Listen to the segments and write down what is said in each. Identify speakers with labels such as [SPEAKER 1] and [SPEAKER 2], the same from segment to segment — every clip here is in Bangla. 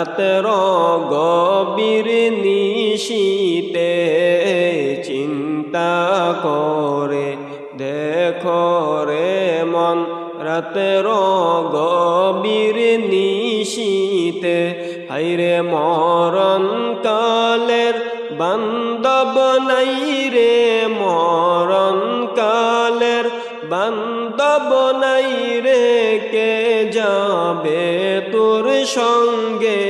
[SPEAKER 1] রাতের গভীর নিশীতে চিন্তা করে, দেখো রে মন, রাতের গভীর নিশীতে হাইরে মরণ কালের বান্দব নাই রে, মরণ কালের বান্দব নাই রে, কে যাবে তোর সঙ্গেতে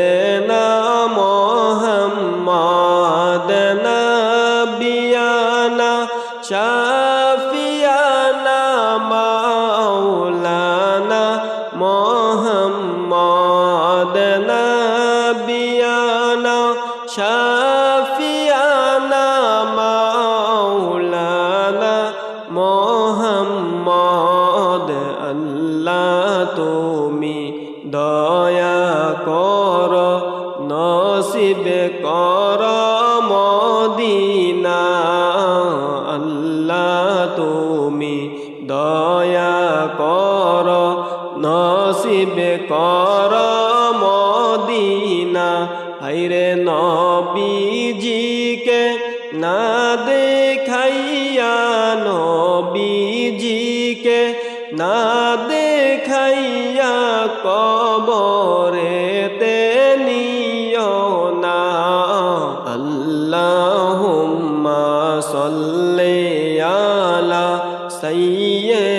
[SPEAKER 1] মুহাম্মাদ নাবিয়ানা নসিব কর মদিনা। হাইরে নবীজিকে না দেখাইয়া নবীজিকে না দেখাইয়া কবরেতে নিও না। আল্লাহুম্মা সাল্লি আলা সাইয়্যিদিনা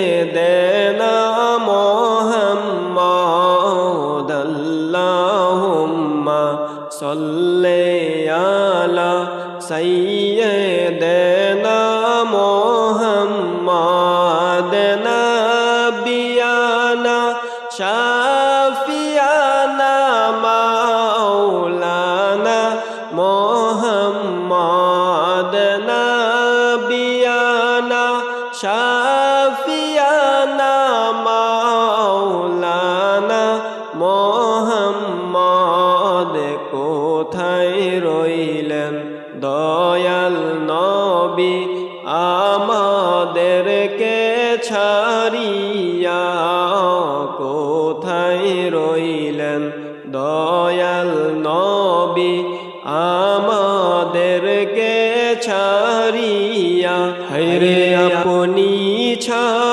[SPEAKER 1] আমাদেরকে ছাড়িয়া হরে আপনি ছাড়া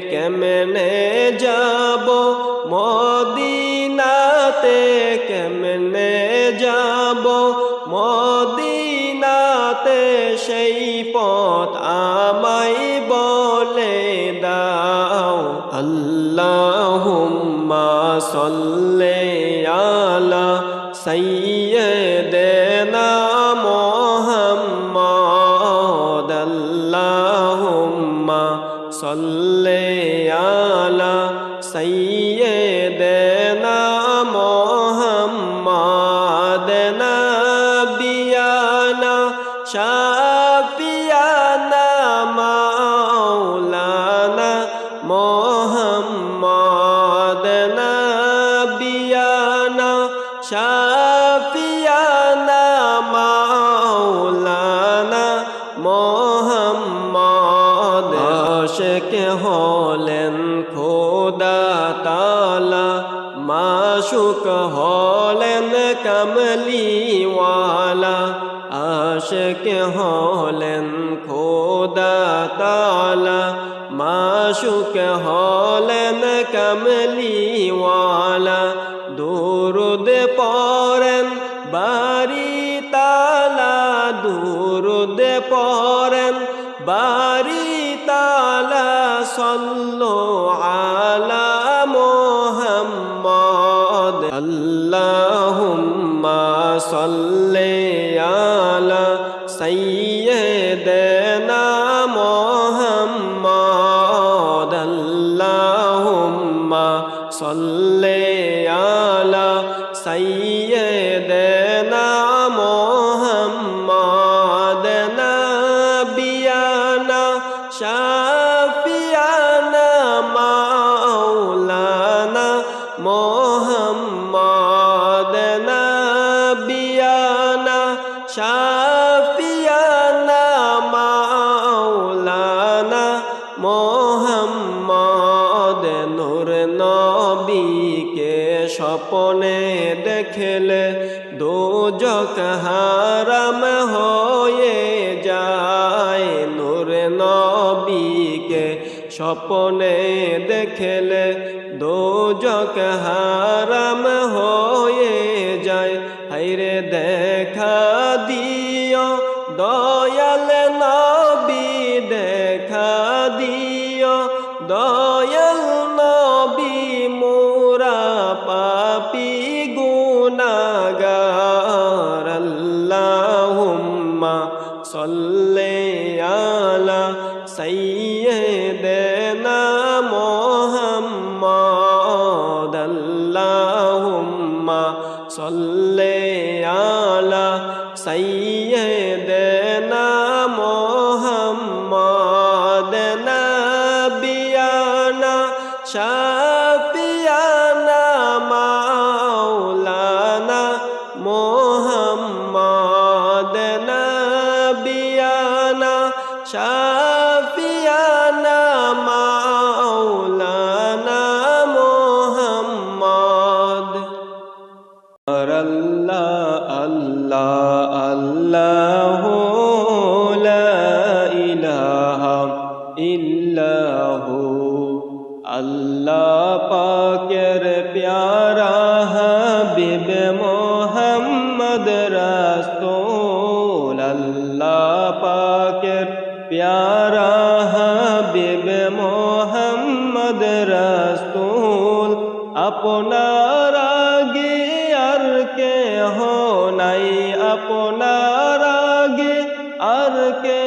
[SPEAKER 1] কেমনে যাব? মদিনাতে কেমনে যাব? মদিনাতে সেই পথ আমায় বলে দাও। আল্লাহুম্মা সাল্লি আলা সাইয়্যিদিনা মুহাম্মাদ। আল্লাহুম্মা সাল্লি মাশুক হলেন কমলিওয়ালা, আশিক হলেন খোদা তালা মাশুক হলেন কমলিওয়ালা, দুরুদ পরেন বাড়ি তালা দুরুদ পরেন বাড়ি তালা সল্লো আলা মোহাম্মদ আল্লাহুম্মা নবীকে স্বপনে দেখলে দোজক হারাম হয়ে যায়। নূর নবীকে স্বপনে দেখলে দোজক হারাম মুহাম্মদ নাবিয়ানা আপনার আগে আর কে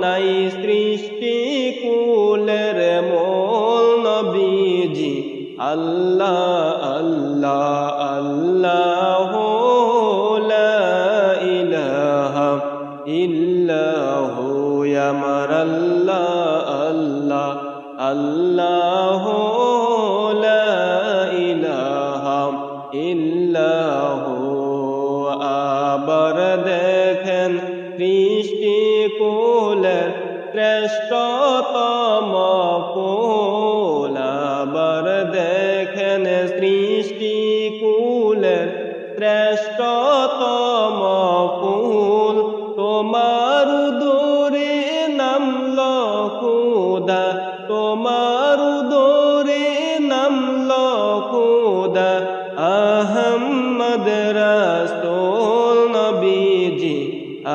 [SPEAKER 1] নাই সৃষ্টি কুলের মোল নবীজি। আল্লাহ আল্লাহ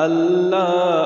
[SPEAKER 1] اللہ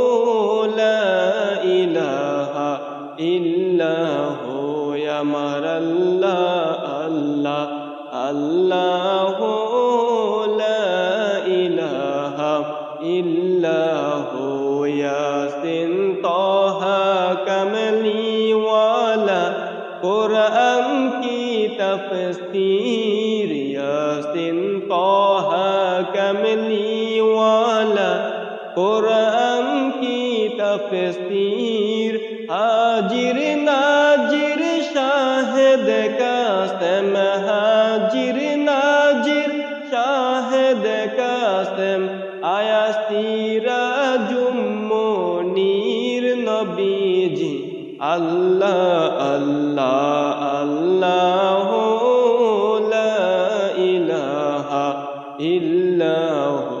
[SPEAKER 1] ইল্লাহু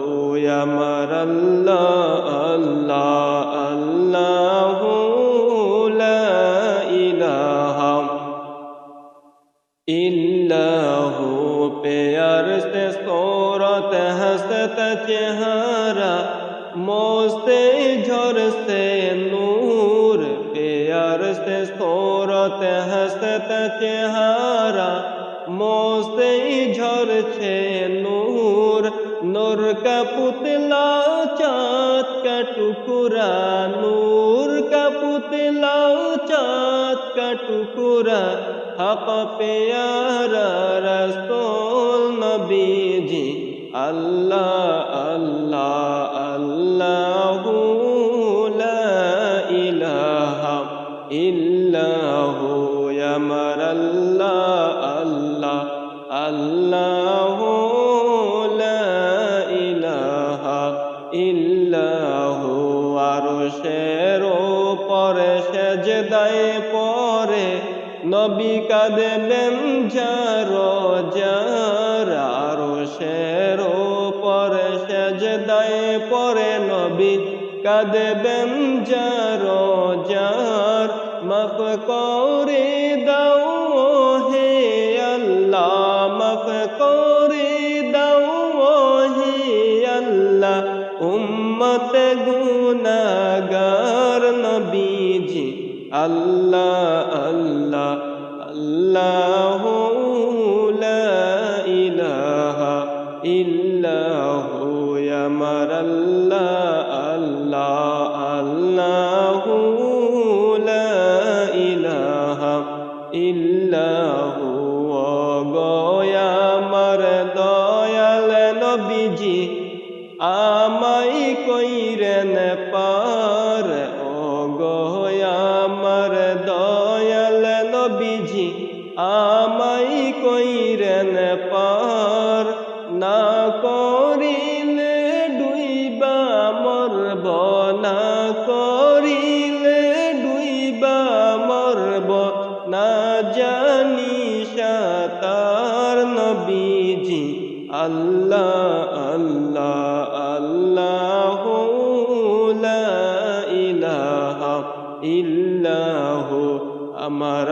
[SPEAKER 1] আমার আল্লাহ আল্লাহ আল্লাহ ইলাহা ইল্লাহু পেয়ার সে সোরত হসত চেহারা মোস্তে ঝরসে নূর পেয়ার সে সোরত হসত চেহারা পেয়ারা রসুল নবীজি আল্লাহ আল্লাহ আল্লাহ ইলাহা ইল্লাহু আমার আল্লাহ নবী কাঁদলেন যার, যারো শের পরে সেজদায় পরে নবী কাঁদবেন যার যার মাফ করে দাও হে আল্লাহ, মাফ করে দাও হে আল্লাহ। উম্মত গুনাগার নবীজি, আল্লাহ amar allah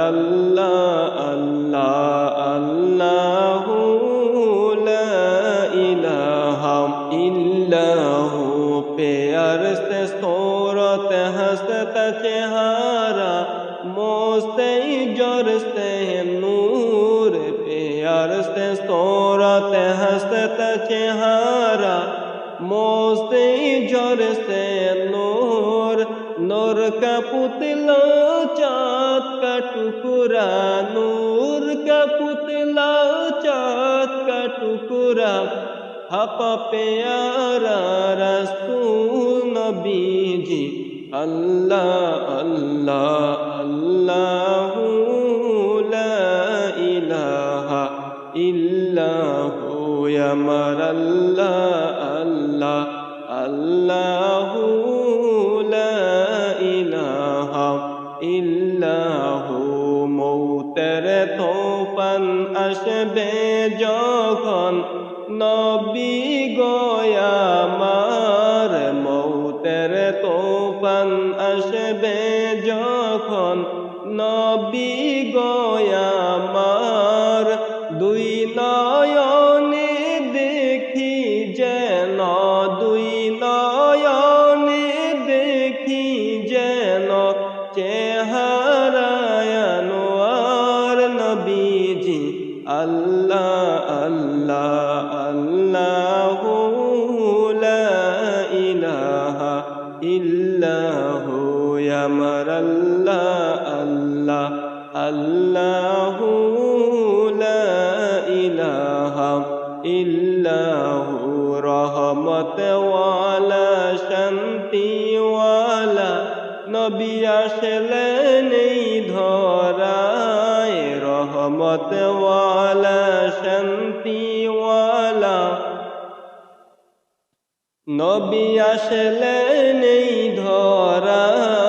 [SPEAKER 1] আল্লাহ আল্লাহ আল্লাহ ইলাহাম ইল্লাহ। পেয়ার সে সোরত হসত চেহারা, মোস্তে জর সে নূর। পেয়ার সে সোরত হসত চেহারা, মোস্তে জর সে নূর। নূর কা टुकड़ा नूर का पुतला चाँद का टुकड़ा हप प्यारा रसूल नबी जी अल्लाह अल्लाह अल्लाह इलाहा इल्ला हो यमर अल्लाह अल्लाह अल्लाह इलाहा إلا هو আসবে যখন নবী রহমতওয়ালা শান্তিওয়ালা নবী আসলেন এই ধরায়। রহমতওয়ালা শান্তিওয়ালা নবী আসলেন এই ধরায়।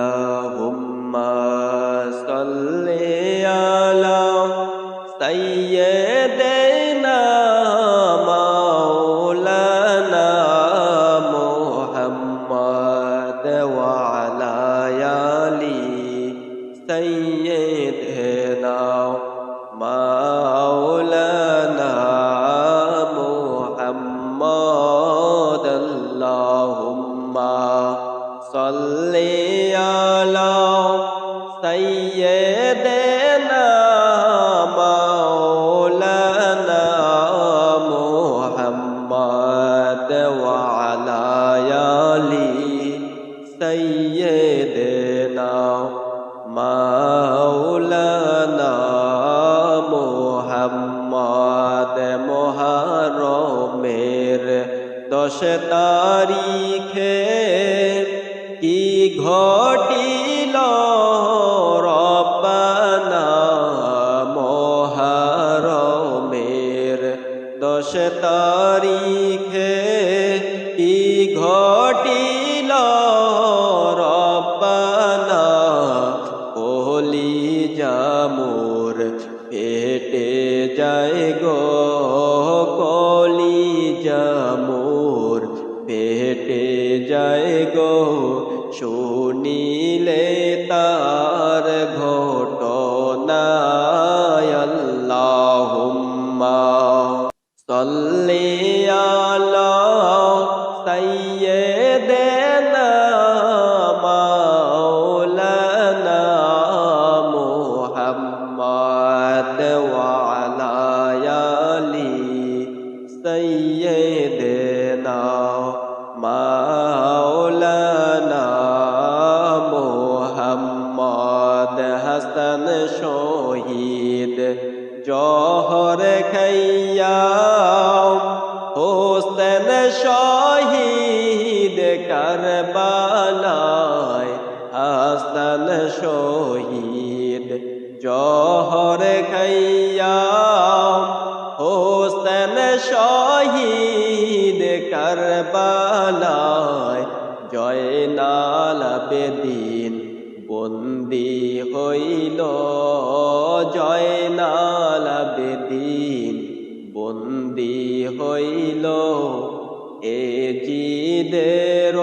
[SPEAKER 1] لا দশ তারিখে কি ঘটিল দিন বন্দি হইল এ জিদের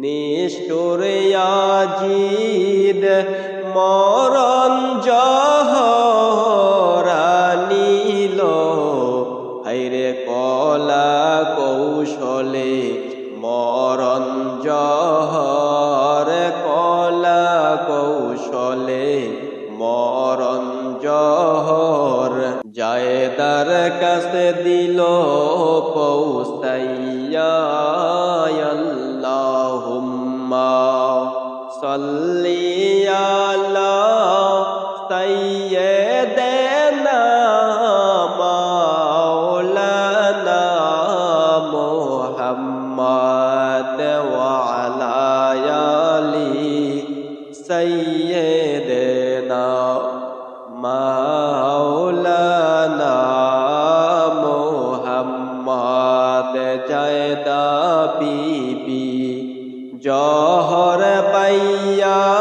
[SPEAKER 1] নিষ্ঠুর আজিদ মরণ জয় জয়দা বিবি জহর পাইয়া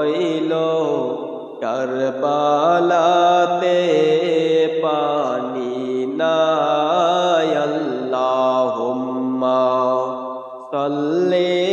[SPEAKER 1] হইল কারবালাতে পানি নায়াল্লাহুম্মা সাল্লি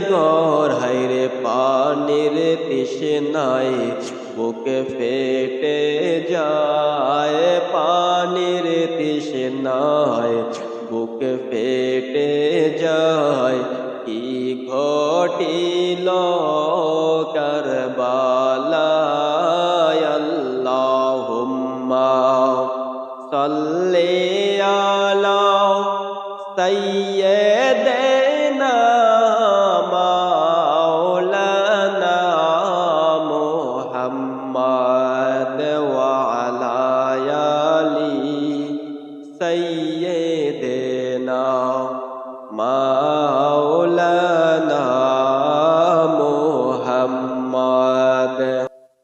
[SPEAKER 1] গর হাইরে পানির পিসে নাই বুকে ফেটে যায়।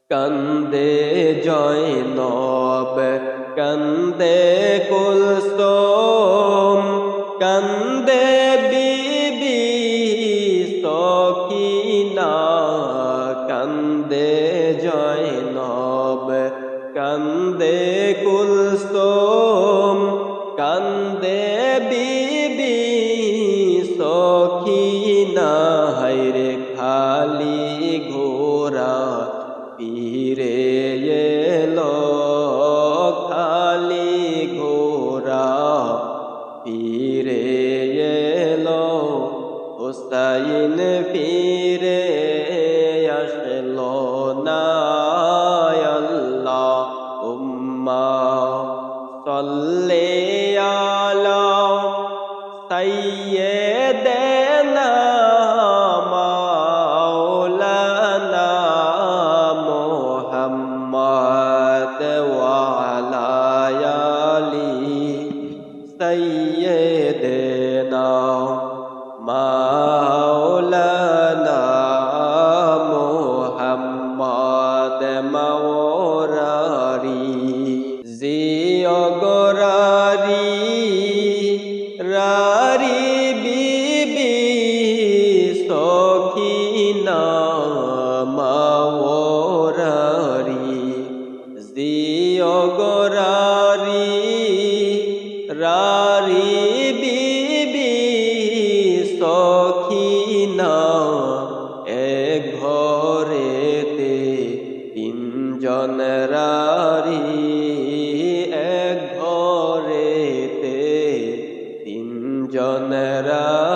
[SPEAKER 1] কান্দে জয় নব কান্দে কুলসোম কান্দে বিবি সকিনা কান্দে জয় নব কান্দে কুল रा